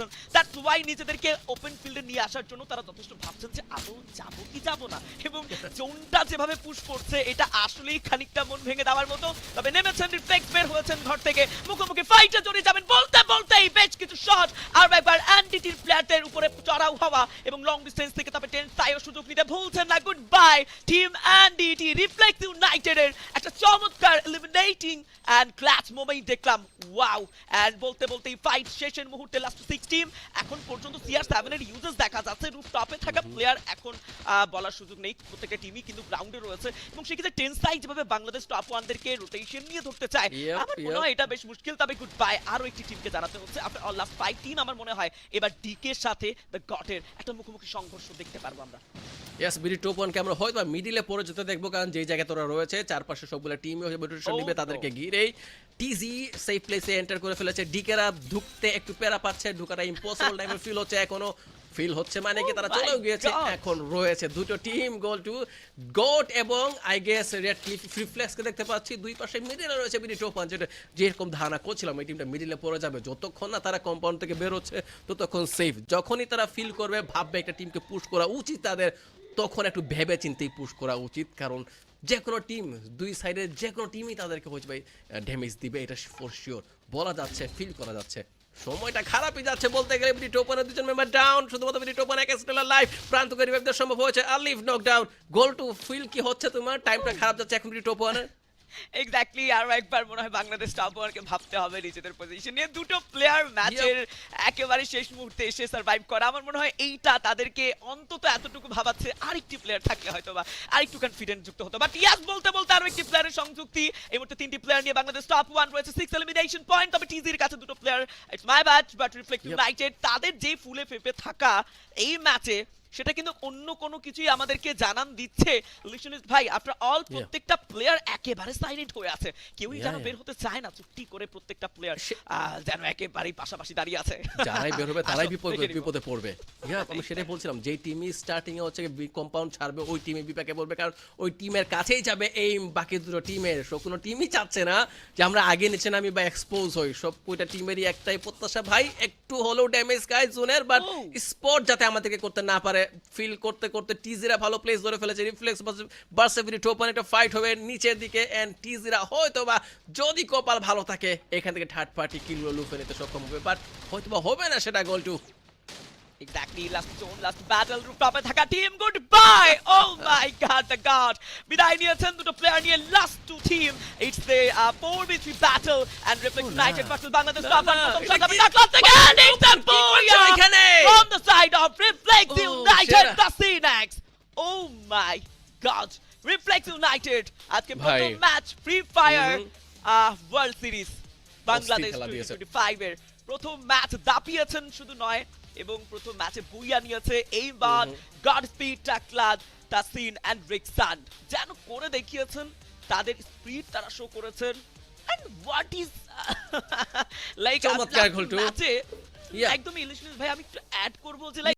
করেছেন। That's why নিজেদেরকে open ফিল্ডে নিয়ে আসার জন্য তারা যথেষ্ট ভাবছেন যে, আদৌ যাব কি যাব না? এবং জোনটা যেভাবে পুশ করছে, এটা আসলেই খানিকটা মন ভেঙে দেওয়ার মতো। তবে নেমেছেন রিফ্লেক্স বের হয়েছেন ঘর থেকে। মুখোমুখি ফাইটে জড়িয়ে যাবেন বলতে বলতেই বেশ কিছু শট আর একবার অ্যান্টিটির প্লেয়ারদের উপরে চড়াও হওয়া এবং লং ডিস্টেন্স থেকে ভুলছেন না গুড বাই টিম অ্যান্ডিটি রিফ্লেক্স ইউনাইটেডের একটা চমৎকার এলিমিনেটিং অ্যান্ড ক্লাচ মোমেন্ট দেখলাম ওয়াও অ্যান্ড বলতে বলতেই ফাইট শেষের মুহূর্তে লাস্ট সিক্স টিম এখন পর্যন্ত সিআর সেভেনের ইউজেস দেখা যাচ্ছে। রুফ টপে থাকা প্লেয়ার এখন বলার সুযোগ নেই। প্রত্যেকটা টিমই কিন্তু গ্রাউন্ডে রয়েছে। এবং সেক্ষেত্রে টেন সাইড যেভাবে বাংলাদেশ টপ ওয়ানদেরকে রোটেশন নিয়ে ধরতে চায় আমার মনে. হয় এটা বেশ মুশকিল। তবে গুড বাই আরও একটি টিমকে জানাতে হচ্ছে। After all last five team আমার মনে হয় এবার ডিকের সাথে দ্য গটের একটা মুখোমুখি সংঘর্ষ দেখতে পারব আমরা। ইয়েস বিডি টপ ওয়ানকে আমরা হয়তো মিডিলে পরে যেতে দেখব কারণ যেই জায়গায় তোরা রয়েছে চারপাশে সবগুলো টিম রোটেশন Oh, নিবে তাদেরকে ঘিরেই টিজি সেফ প্লেসে এন্টার করে ফেলেছে। ডিকেরা ঢুকতে একটু পেরা পাচ্ছে ঢুকাটা ইম্পসিবল টাইপের ফিল হচ্ছে এখনও। ফিল হচ্ছে মানে কি Oh তারা চলেও গিয়েছে। এখন রয়েছে দুটো টিম গোল টু গোট এবং আই গেস রেড ক্লিফ রিফ্লেক্সকে দেখতে পাচ্ছি। দুই পাশে মিডিলে রয়েছে টপ ওয়ান যেটা যেরকম ধারণা করছিলাম এই টিমটা মিডিলে পড়ে যাবে। যতক্ষণ না তারা কম্পাউন্ড থেকে বেরোচ্ছে ততক্ষণ সেফ যখনই তারা ফিল করবে ভাববে একটা টিমকে পুশ করা উচিত তাদের তখন একটু ভেবে চিন্তেই পুশ করা উচিত। কারণ যে কোনো টিম দুই সাইডের যে কোনো টিমই তাদেরকে হচ্ছে ভাই ড্যামেজ দিবে এটা ফর শিওর বলা যাচ্ছে ফিল করা যাচ্ছে। সময়টা খারাপই যাচ্ছে বলতে গেলে বিটি টোপনের দুজন মেম্বার ডাউন শুধুমাত্র বিটি টোপন এক স্টেলার লাইফ প্রান্ত রিভাইভদের সম্ভব হয়েছে, Alif knock down goal to feel কি হচ্ছে তোমার? টাইমটা খারাপ যাচ্ছে, এখন বিটি টোপানের এক্স্যাক্টলি আরও একবার মনে হয় বাংলাদেশ টপ ওয়ানকে ভাবতে হবে নিজেদের পজিশন নিয়ে। দুটো প্লেয়ার ম্যাচের একেবারে শেষ মুহূর্তে এসে সার্ভাইভ করা। আমার মনে হয় এইটা তাদেরকে অন্তত এতটুকু ভাবাচ্ছে আরেকটি প্লেয়ার থাকলে হয়তো বা আরেকটু কনফিডেন্ট যুক্ত হতো। বাট ইয়াস বলতে বলতে আরও একটি প্লেয়ারের সংযুক্তি। এই মুহূর্তে তিনটি প্লেয়ার নিয়ে বাংলাদেশ টপ ওয়ান রয়েছে সিক্স এলিমিনেশন পয়েন্ট তবে টিজির কাছে দুটো player it's my bat but reflect. United তাদের যে ফুলে ফেপে থাকা এই ম্যাচে সেটা কিন্তু অন্য কোনো কিছুই আমাদেরকে জানান দিচ্ছে। লিশনিস ভাই আফটার অল প্রত্যেকটা প্লেয়ার একেবারে সাইলেন্ট হয়ে আছে। কেউই যেন বের হতে চায় না চুক্তি করে প্রত্যেকটা প্লেয়ার যেন একেবারেই পাশাপাশি দাঁড়িয়ে আছে। যারাই বের হবে তারাই বিপদ। বিপদে পড়বে। হ্যাঁ আমি সেটাই বলছিলাম যেই টিমই স্টার্টিং এ হচ্ছে কম্পাউন্ড ছাড়বে ওই টিমে বিপাকে পড়বে কারণ ওই টিমের কাছেই যাবে এই বাকি দুটো টিমের সব কোনো টিমই চাচ্ছে না যে আমরা আগে নিচে নামি বা এক্সপোজ হই। সব কয়টা টিমেরই একটাই প্রত্যাশা। ভাই একটু হলেও ড্যামেজ গায় জোনের বাট! স্পট যাতে আমাদেরকে করতে না পারে ফিল করতে করতে টিজিরা ভালো প্লেস ধরে ফেলেছে। রিফ্লেক্স বার্সেভিরি টোপান একটা ফাইট হবে নিচের দিকে এন্ড টিজিরা হয়তো বা যদি কপাল ভালো থাকে এখান থেকে থার্ড পার্টি কিলগুলো লুফে নিতে সক্ষম হবে। বাট হয়তো বা হবে না সেটা goal to exactly last zone last battle রুফটপে থাকা team good bye oh my god the god বিদায় নিয়েছেন দুটো প্লেয়ার নিয়ে last two team it's the 4v3 battle and reflect না। ইউনাইটেড ভার্সেস বাংলাদেশ না, টপ না, প্রথম শট হবে god Reflex United আজকে। প্রথম match free fire world series Bangladesh. 2025 এর প্রথম ম্যাচ দাপিয়েছেন শুধু নয় এবং প্রথম ম্যাচে বুইয়া নিয়েছে এইবার গড স্পিড টাকলাদ তাসিন এন্ড রিক্সান যেন করে দেখিয়েছেন তাদের স্পিড তারা শো করেছেন এন্ড হোয়াট ইজ লাইক চমৎকার Yeah. একদম ইলিশনিস ভাই আমি একটু অ্যাড করব যে লাইক